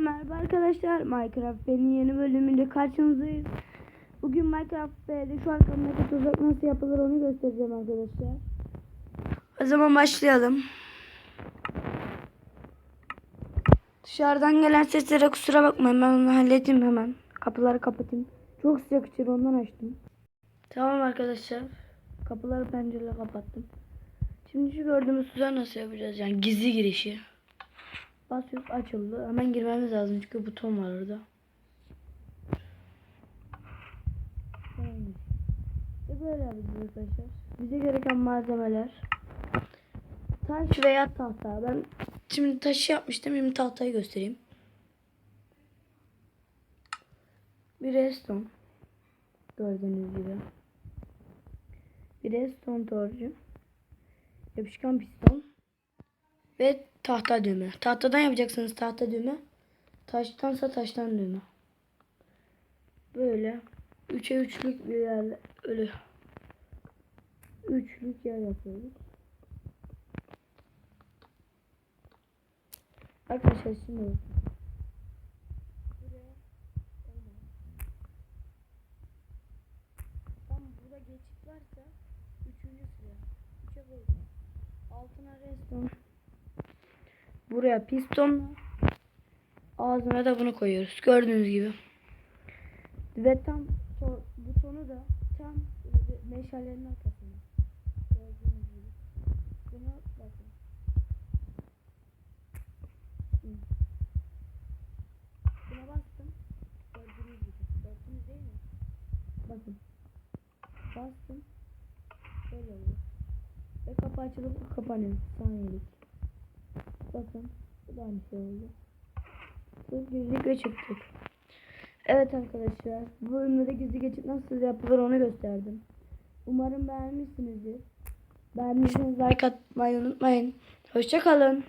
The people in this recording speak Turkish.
Merhaba arkadaşlar Minecraft B'nin yeni bölümüyle karşınızdayız. Bugün Minecraft B'de şu arkamdaki tuzak nasıl yapılır onu göstereceğim arkadaşlar. O zaman başlayalım. Dışarıdan gelen seslere kusura bakmayın ben onu halledeyim hemen. Kapıları kapatayım. Çok sıcak içeri ondan açtım. Tamam arkadaşlar. Kapıları pencereleri kapattım. Şimdi şu gördüğümüz tuzağı nasıl yapacağız yani gizli girişi. Basıyoruz açıldı. Hemen girmemiz lazım çünkü buton var orada. Ve böyle yapacağız arkadaşlar. Bize gereken malzemeler. Taş veya tahta. Ben şimdi taşı yapmıştım. Şimdi tahtayı göstereyim. Bir redstone. Gördüğünüz gibi. Bir redstone torcu. Yapışkan piston. Ve tahta düğme. Tahtadan yapacaksınız tahta düğme. Taştansa taştan düğme. Böyle. Üçe üçlük bir yer. Öyle. Üçlük yer yapıyoruz. Arkadaşlar şimdi. Tam burada geçit varsa üçüncü sıra. Üçe koydum. Altına redstone. Buraya piston. Ağzına da bunu koyuyoruz. Gördüğünüz gibi. Ve tam butonu da tam meşalenin arkasına. Gördüğünüz gibi. Buna bakın. Buna bastım. Gördüğünüz gibi. Gördünüz değil mi? Bakın. Bastım. Böyle oluyor. Ve kapı açılıp kapanıyor. Saniyelik. Bakın. Bu da aynı şey oldu. Girdik ve çıktık. Evet arkadaşlar. Bu bölümde de gizli geçit nasıl yapılır onu gösterdim. Umarım beğenmişsinizdir. Beğendiyseniz like atmayı unutmayın. Hoşçakalın.